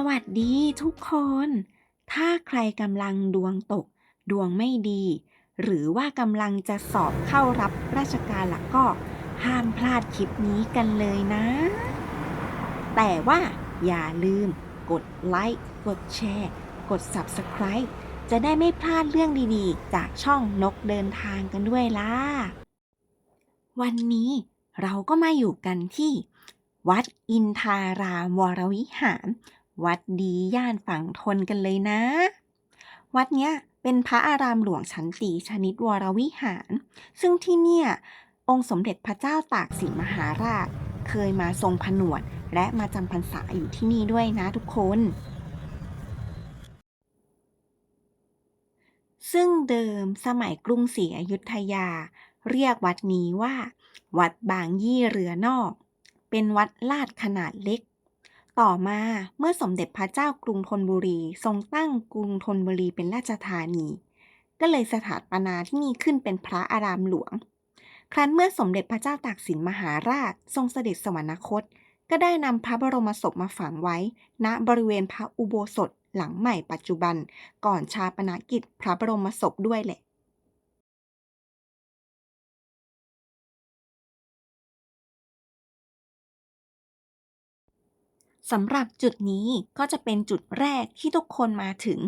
สวัสดีทุกคน ถ้าใครกำลังดวงตก ดวงไม่ดี หรือว่ากำลังจะสอบเข้ารับราชการละก็ห้ามพลาดคลิปนี้กันเลยนะ แต่ว่าอย่าลืมกดไลค์กดแชร์ กด Subscribe จะได้ไม่พลาดเรื่องดีๆ จากช่องนกเดินทางกันด้วยล่ะ วันนี้เราก็มาอยู่กันที่ วัดอินทารามวรวิหาร วัดดีย่านฝั่งทนกันเลยนะ วัดเนี้ยเป็นพระอารามหลวงชั้นตีชนิดวรวิหาร ซึ่งที่เนี่ยองค์สมเด็จพระเจ้าตากสินมหาราช เคยมาทรงผนวด และมาจำพรรษาอยู่ที่นี่ด้วยนะทุกคน ซึ่งเดิมสมัยกรุงศรีอยุธยา เรียกวัดนี้ว่า วัดบางยี่เรือนอก เป็นวัดลาดขนาดเล็ก ต่อมาเมื่อสมเด็จพระเจ้ากรุงธนบุรี ทรงตั้งกรุงธนบุรีเป็นราชธานี ก็เลยสถาปนาที่นี่ขึ้นเป็นพระอารามหลวง ครั้นเมื่อสมเด็จพระเจ้าตากสินมหาราช ทรงเสด็จสวรรคต ก็ได้นำพระบรมศพมาฝังไว้ ณบริเวณพระอุโบสถหลังใหม่ปัจจุบัน ก่อนชาปนกิจพระบรมศพด้วยแหละ สำหรับจุดนี้ก็จะเป็นจุดแรกที่ทุกคนมาถึง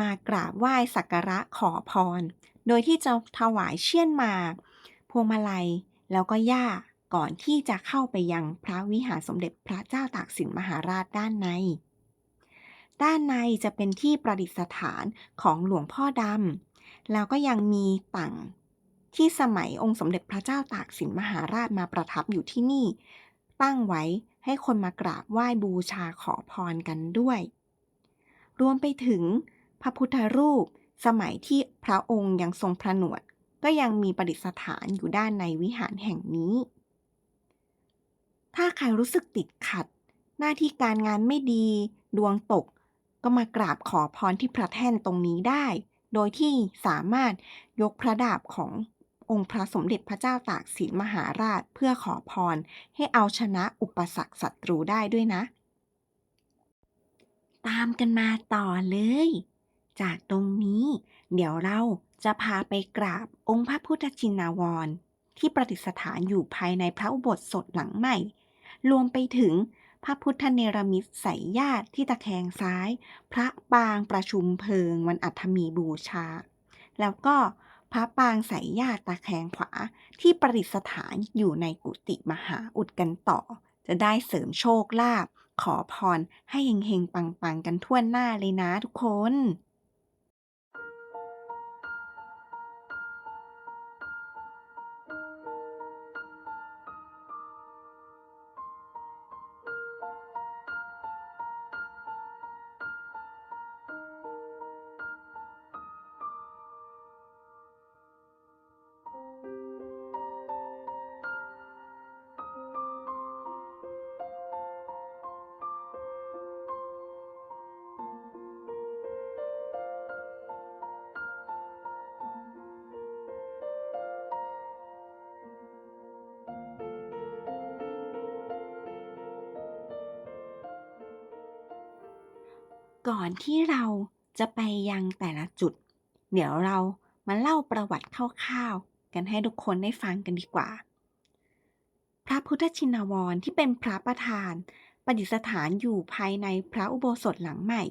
มากราบไหว้สักการะขอพร โดยที่จะถวายเชี่ยนหมาก พวงมาลัย แล้วก็ย่าก่อนที่จะเข้าไปยังพระวิหารสมเด็จพระเจ้าตากสินมหาราชด้านใน ด้านในจะเป็นที่ประดิษฐานของหลวงพ่อดำ แล้วก็ยังมีตั่งที่สมัยองค์สมเด็จพระเจ้าตากสินมหาราชมาประทับอยู่ที่นี่ ตั้งไว้ให้คนมากราบไหว้บูชาขอพรกันด้วย รวมไปถึงพระพุทธรูปสมัยที่พระองค์ยังทรงผนวด ก็ยังมีประดิษฐานอยู่ด้านในวิหารแห่งนี้ ถ้าใครรู้สึกติดขัด หน้าที่การงานไม่ดี ดวงตก ก็มากราบขอพรที่พระแท่นตรงนี้ได้ โดยที่สามารถยกพระดาบของ องค์พระสมเด็จพระเจ้าตากสินมหาราชเพื่อขอพร ให้เอาชนะอุปสรรคศัตรูได้ด้วยนะ ตามกันมาต่อเลย จากตรงนี้เดี๋ยวเราจะพาไปกราบองค์พระพุทธชินาวร ที่ประดิษฐานอยู่ภายในพระอุโบสถหลังใหม่ รวมไปถึงพระพุทธเนรมิตใสยญาติที่ตะแคงซ้าย พระปางประชุมเพลิงวันอัฐมีบูชา แล้วก็ พระปางสายญาติตะแคงขวาที่ประดิษฐานอยู่ในกุฏิมหาอุดกันต่อ จะได้เสริมโชคลาภขอพรให้เฮงๆปังๆกันทั่วหน้าเลยนะทุกคน ก่อนที่เราจะไปยังแต่ละจุด เดี๋ยวเรามาเล่าประวัติคร่าวๆกันให้ทุกคนได้ฟังกันดีกว่า พระพุทธชินวรที่เป็นพระประธานประดิษฐานอยู่ภายในพระอุโบสถหลังใหม่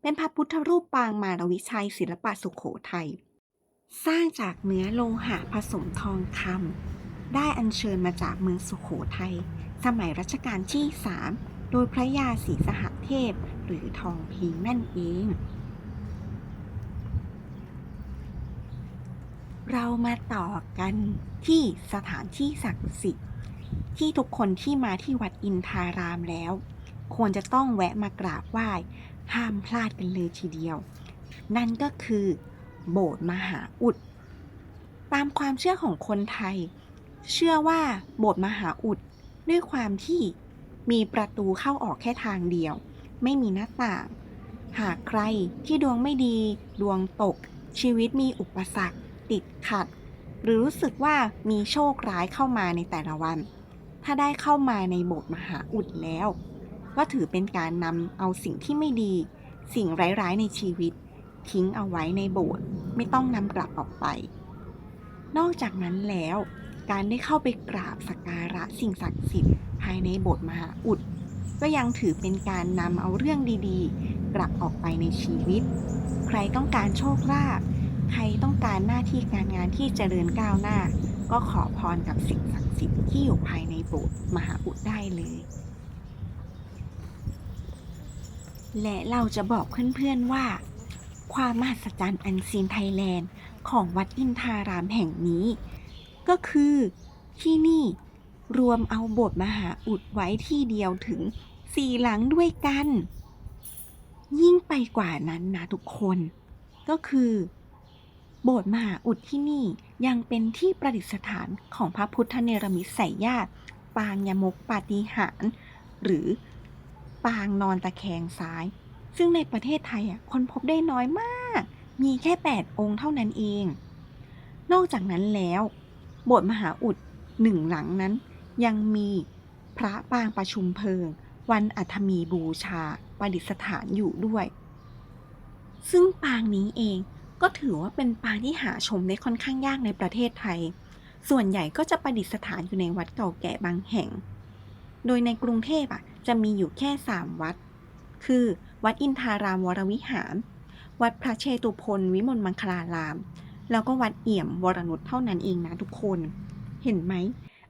เป็นพระพุทธรูปปางมารวิชัยศิลปะสุขโขทัยสร้างจากเนื้อโลหะผสมทองคำได้อัญเชิญมาจากเมืองสุขโขทัยสมัยรัชกาลที่3 โดยพระยาศรีสหเทพ หรือทองพีนั่นเอง เรามาต่อกันที่สถานที่ศักดิ์สิทธิ์ ที่ทุกคนที่มาที่วัดอินทารามแล้ว ควรจะต้องแวะมากราบไหว้ห้ามพลาดกันเลยทีเดียว นั่นก็คือ โบสถ์มหาอุด ตามความเชื่อของคนไทย เชื่อว่าโบสถ์มหาอุดด้วยความที่ มีประตูเข้าออกแค่ทางเดียว ไม่มีหน้าต่าง หากใครที่ดวงไม่ดี ดวงตก ชีวิตมีอุปสรรค ติดขัด หรือรู้สึกว่ามีโชคร้ายเข้ามาในแต่ละวัน ถ้าได้เข้ามาในโบสถ์มหาอุดแล้ว ก็ถือเป็นการนำเอาสิ่งที่ไม่ดี สิ่งร้ายๆในชีวิต ทิ้งเอาไว้ในโบสถ์ไม่ต้องนำกลับออกไป นอกจากนั้นแล้ว การได้เข้าไปกราบสักการะสิ่งศักดิ์สิทธิ์ภายในโบสถ์มหาอุด ก็ยังถือเป็นการนำเอาเรื่องดีๆ กลับออกไปในชีวิต ใครต้องการโชคลาภใครต้องการหน้าที่การงานที่เจริญก้าวหน้า ก็ขอพรกับสิ่งศักดิ์สิทธิ์ที่อยู่ภายในโบสถ์มหาอุดได้เลย และเราจะบอกเพื่อนๆว่า ความมหัศจรรย์อันซีนไทยแลนด์ของวัดอินทารามแห่งนี้ ก็คือที่นี่รวมเอาโบสถ์มหาอุดไว้ที่เดียวถึงสี่หลังด้วยกัน ยิ่งไปกว่านั้นนะทุกคน ก็คือ โบสถ์มหาอุดที่นี่ยังเป็นที่ประดิษฐานของพระพุทธเนรมิตไสยญาติ ปางยมกปาฏิหาร หรือปางนอนตะแคงซ้าย ซึ่งในประเทศไทยอะคนพบได้น้อยมาก มีแค่ 8 องค์เท่านั้นเอง นอกจากนั้นแล้ว โบสถ์มหาอุดหนึ่งหลังนั้น ยังมีพระปางประชุมเพลิง วันอัฐมีบูชาประดิษฐานอยู่ด้วย ซึ่งปางนี้เองก็ถือว่าเป็นปางที่หาชมได้ค่อนข้างยากในประเทศไทย ส่วนใหญ่ก็จะประดิษฐานอยู่ในวัดเก่าแก่บางแห่ง โดยในกรุงเทพอะจะมีอยู่แค่ 3 วัด คือ วัดอินทารามวรวิหาร วัดพระเชตุพนวิมลมังคลาราม แล้วก็วัดเอี่ยมวรนุชเท่านั้นเองนะทุกคน เห็นไหม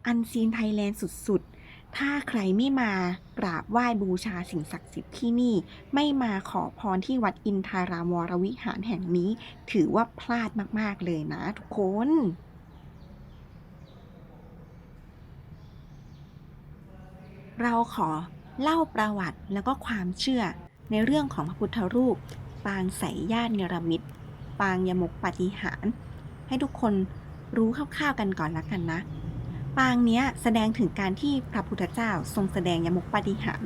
อันซีนไทยแลนด์สุดๆ ถ้าใครไม่มากราบไหว้บูชาสิ่งศักดิ์สิทธิ์ที่นี่ ไม่มาขอพรที่วัดอินทารามวรวิหารแห่งนี้ ถือว่าพลาดมากๆเลยนะทุกคนเราขอเล่าประวัติแล้วก็ความเชื่อในเรื่องของพระพุทธรูปปางไสยญาติเนรมิต ปางยมกปฏิหาร ให้ทุกคนรู้คร่าวๆกันก่อนละกันนะ ปางเนี้ยแสดงถึงการที่พระพุทธเจ้าทรงแสดงยมกปฏิหาร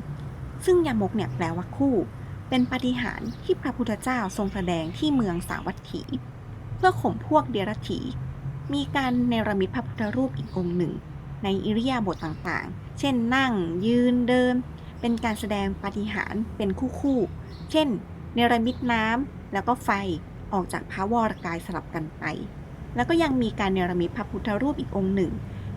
ซึ่งยมกเนี่ยแปลว่าคู่ เป็นปฏิหารที่พระพุทธเจ้าทรงแสดงที่เมืองสาวัตถี เพื่อข่มพวกเดรัจฉีมีการเนรมิตพระพุทธรูปอีกองค์หนึ่ง ในอิริยาบถต่างๆ เช่นนั่ง ยืนเดิน เป็นการแสดงปฏิหารเป็นคู่ๆ เช่น เนรมิตน้ำแล้วก็ไฟ ออกจากพระวรกายสลับกันไป แล้วก็ยังมีการเนรมิตพระพุทธรูปอีกองค์หนึ่ง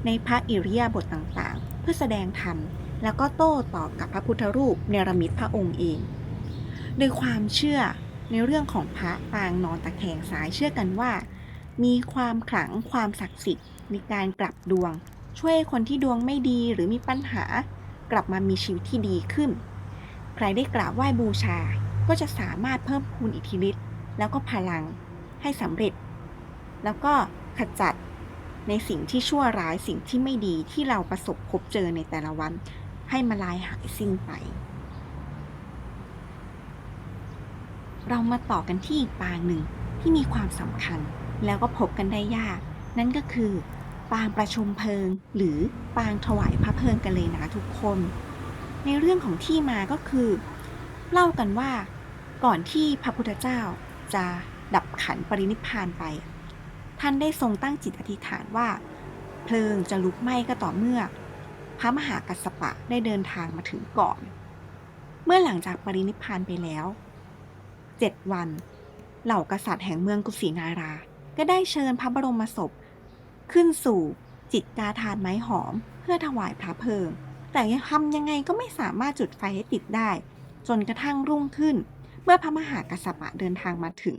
ในพระอิริยาบถต่างๆ เพื่อแสดงธรรม แล้วก็โต้ตอบกับพระพุทธรูปเนรมิตพระองค์เองโดยความเชื่อในเรื่องของพระปางนอนตะแคงซ้ายเชื่อกันว่า มีความขลังความศักดิ์สิทธิ์มีการกลับดวง ช่วยคนที่ดวงไม่ดีหรือมีปัญหา กลับมามีชีวิตที่ดีขึ้น ใครได้กราบไหว้บูชาก็จะสามารถเพิ่มพูนอิทธิฤทธิ์ แล้วก็พลังให้สำเร็จ แล้วก็ขจัดในสิ่งที่ชั่วร้ายสิ่งที่ไม่ดีที่เราประสบพบเจอในแต่ละวัน ให้มาลายหายสิ้นไป เรามาต่อกันที่อีกปางหนึ่งที่มีความสำคัญ แล้วก็พบกันได้ยาก นั่นก็คือ ปางประชุมเพลิง หรือปางถวายพระเพลิงกันเลยนะทุกคน ในเรื่องของที่มาก็คือ เล่ากันว่าก่อนที่พระพุทธเจ้า จะดับขันปรินิพานไป ท่านได้ทรงตั้งจิตอธิษฐานว่า เพลิงจะลุกไหม้ก็ต่อเมื่อ พระมหากัสสปะได้เดินทางมาถึงก่อน เมื่อหลังจากปรินิพพานไปแล้วเจ็ดวัน เหล่ากษัตริย์แห่งเมืองกุสินารา ก็ได้เชิญพระบรมศพ ขึ้นสู่จิตกาทานไม้หอมเพื่อถวายพระเพลิง แต่ยังทำยังไงก็ไม่สามารถจุดไฟให้ติดได้ จนกระทั่งรุ่งขึ้น เมื่อพระมหากัสสปะเดินทางมาถึง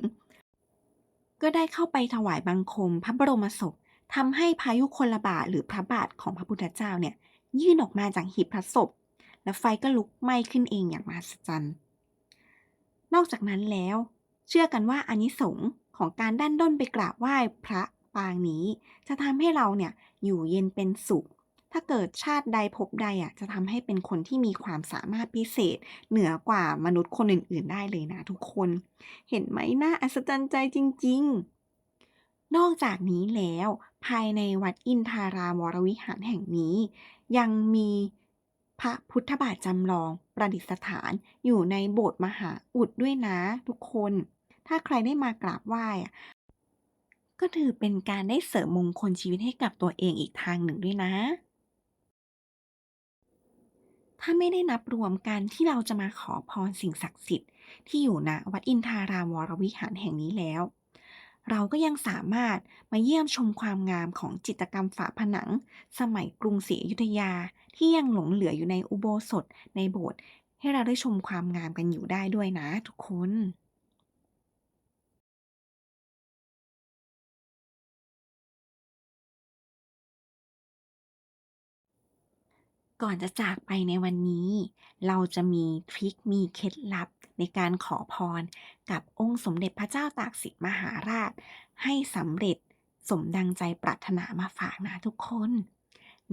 ก็ได้เข้าไปถวายบังคมพระบรมศพทำให้พายุคนละบาทหรือพระบาทของพระพุทธเจ้าเนี่ย ยื่นออกมาจากหีบพระศพ และไฟก็ลุกไหม้ขึ้นเองอย่างมหัศจรรย์ นอกจากนั้นแล้ว เชื่อกันว่าอานิสงส์ของการด้านด้นไปกราบไหว้พระปางนี้ จะทำให้เราเนี่ยอยู่เย็นเป็นสุข ถ้าเกิดชาติใดภพใดอะจะทำให้เป็นคนที่มีความสามารถพิเศษ เหนือกว่ามนุษย์คนอื่น ๆ ได้เลยนะทุกคน เห็นไหมน่าอัศจรรย์ใจจริง ๆ นอกจากนี้แล้ว ภายในวัดอินทารามวรวิหารแห่งนี้ ยังมีพระพุทธบาทจำลองประดิษฐานอยู่ในโบสถ์มหาอุดด้วยนะทุกคน ถ้าใครได้มากราบไหว้อะก็ถือเป็นการได้เสริมมงคลชีวิตให้กับตัวเองอีกทางหนึ่งด้วยนะ ถ้าไม่ได้นับรวมการที่เราจะมาขอพรสิ่งศักดิ์สิทธิ์ที่อยู่ณวัดอินทารามวรวิหารแห่งนี้แล้ว เราก็ยังสามารถมาเยี่ยมชมความงามของจิตรกรรมฝาผนัง สมัยกรุงศรีอยุธยาที่ยังหลงเหลืออยู่ในอุโบสถในโบสถ์ให้เราได้ชมความงามกันอยู่ได้ด้วยนะทุกคน ก่อนจะจากไปในวันนี้ เราจะมีทริคมีเคล็ดลับในการขอพร กับองค์สมเด็จพระเจ้าตากสินมหาราช ให้สำเร็จสมดังใจปรารถนามาฝากนะทุกคน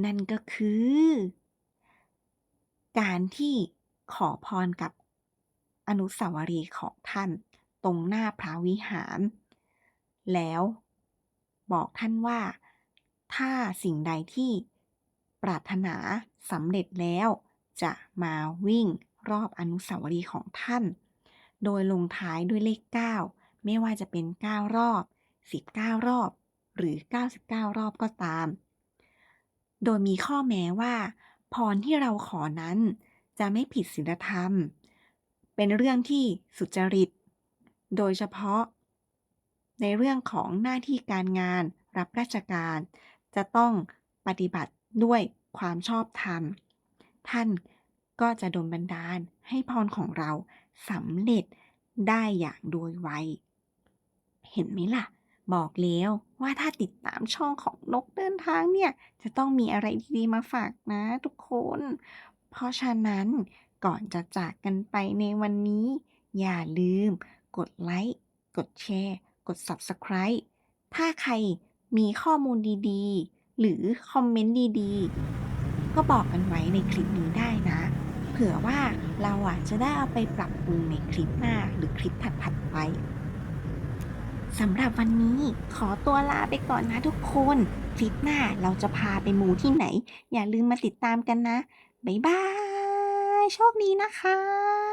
นั่นก็คือ การที่ขอพรกับอนุสาวรีย์ของท่าน ตรงหน้าพระวิหาร แล้วบอกท่านว่า ถ้าสิ่งใดที่ปรารถนา สำเร็จแล้ว จะมาวิ่งรอบอนุสาวรีย์ของท่าน โดยลงท้ายด้วยเลข 9 ไม่ว่าจะเป็น 9 รอบ 19 รอบ หรือ 99 รอบก็ตาม โดยมีข้อแม้ว่า พรที่เราขอนั้น จะไม่ผิดศีลธรรม เป็นเรื่องที่สุจริต โดยเฉพาะ ในเรื่องของหน้าที่การงานรับราชการ จะต้องปฏิบัติด้วย ความชอบธรรม ท่านก็จะดลบันดาลให้พรของเราสำเร็จได้อย่างโดยไว เห็นไหมล่ะ บอกแล้วว่าถ้าติดตามช่องของนกเดินทางเนี่ย จะต้องมีอะไรดีๆมาฝากนะทุกคน เพราะฉะนั้นก่อนจะจากกันไปในวันนี้ อย่าลืม กดไลค์ กดแชร์ กด Subscribe ถ้าใครมีข้อมูลดีๆ หรือคอมเมนต์ดีๆ ก็บอกกันไว้ในคลิปนี้ได้นะ เผื่อว่าเราอะจะได้เอาไปปรับปรุงในคลิปหน้าหรือคลิปถัดๆไปสำหรับวันนี้ขอตัวลาไปก่อนนะทุกคน คลิปหน้าเราจะพาไปมูที่ไหน อย่าลืมมาติดตามกันนะ บ๊ายบาย โชคดีนะคะ